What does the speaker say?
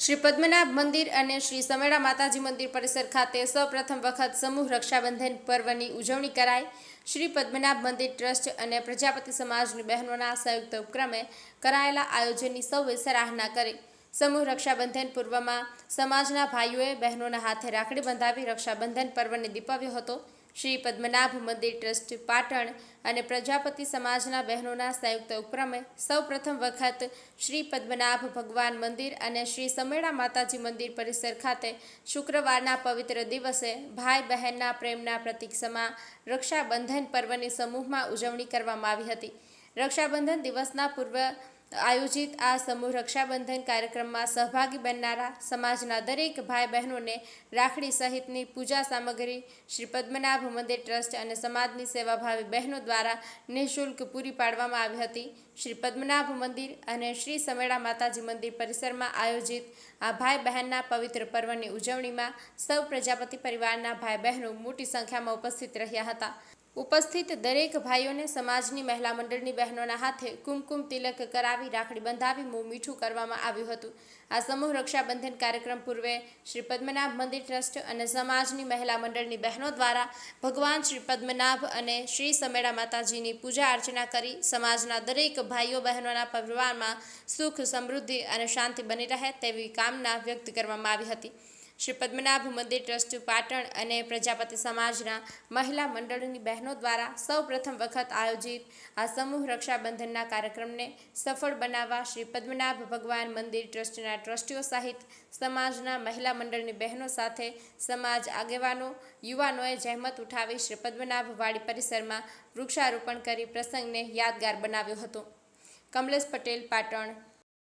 શ્રી પદ્મનાભ મંદિર અને શ્રી સમેડા માતાજી મંદિર પરિસર ખાતે સૌપ્રથમ વખત સમૂહ રક્ષાબંધન પર્વની ઉજવણી કરાઈ. શ્રી પદ્મનાભ મંદિર ટ્રસ્ટ અને પ્રજાપતિ સમાજની બહેનોના સંયુક્ત ઉપક્રમે કરાયેલા આયોજનની સૌએ સરાહના કરી. સમૂહ રક્ષાબંધન પૂર્વમાં સમાજના ભાઈઓએ બહેનોના હાથે રાખડી બંધાવી રક્ષાબંધન પર્વને દીપાવ્યો હતો. શ્રી પદ્મનાભ મંદિર ટ્રસ્ટ પાટણ અને પ્રજાપતિ સમાજના બહેનોના સંયુક્ત ઉપક્રમે સૌપ્રથમ વખત શ્રી પદ્મનાભ ભગવાન મંદિર અને શ્રી સમેળા માતાજી મંદિર પરિસર ખાતે શુક્રવારના પવિત્ર દિવસે ભાઈ બહેનના પ્રેમના પ્રતિક સમા રક્ષાબંધન પર્વની સમૂહમાં ઉજવણી કરવામાં આવી હતી. રક્ષાબંધન દિવસના પૂર્વ આયોજિત આ સમૂહ રક્ષાબંધન કાર્યક્રમમાં સહભાગી બનનારા સમાજના દરેક ભાઈ બહેનોને રાખડી સહિતની પૂજા સામગ્રી, શ્રી પદ્મનાભ મંદિર ટ્રસ્ટ અને સમાજની સેવાભાવી બહેનો દ્વારા નિઃશુલ્ક પૂરી પાડવામાં આવી હતી. શ્રી પદ્મનાભ મંદિર અને શ્રી સમેળા માતાજી મંદિર પરિસરમાં આયોજિત આ ભાઈ બહેનના પવિત્ર પર્વની ઉજવણીમાં સૌ પ્રજાપતિ પરિવારના ભાઈ બહેનો મોટી સંખ્યામાં ઉપસ્થિત રહ્યા હતા. ઉપસ્થિત દરેક ભાઈઓને સમાજની મહિલા મંડળની બહેનોના હાથે કુમકુમ તિલક કરાવી રાખડી બંધાવી મોં મીઠું કરવામાં આવ્યું હતું. આ સમૂહ રક્ષાબંધન કાર્યક્રમ પૂર્વે શ્રી પદ્મનાભ મંદિર ટ્રસ્ટ અને સમાજની મહિલા મંડળની બહેનો દ્વારા ભગવાન શ્રી પદ્મનાભ અને શ્રી સમેડા માતાજીની પૂજા અર્ચના કરી સમાજના દરેક ભાઈઓ બહેનોના પરિવારમાં સુખ સમૃદ્ધિ અને શાંતિ બની રહે તેવી કામના વ્યક્ત કરવામાં આવી હતી. શ્રી પદ્મનાભ મંદિર ટ્રસ્ટ પાટણ અને પ્રજાપતિ સમાજના મહિલા મંડળની બહેનો દ્વારા સૌપ્રથમ વખત આયોજિત આ સમૂહ રક્ષાબંધનના કાર્યક્રમને સફળ બનાવવા શ્રી પદ્મનાભ ભગવાન મંદિર ટ્રસ્ટના ટ્રસ્ટીઓ સહિત સમાજના મહિલા મંડળની બહેનો સાથે સમાજ આગેવાનો, યુવાનોએ જહેમત ઉઠાવી શ્રી પદ્મનાભ વાડી પરિસરમાં વૃક્ષારોપણ કરી પ્રસંગને યાદગાર બનાવ્યો હતો. કમલેશ પટેલ, પાટણ.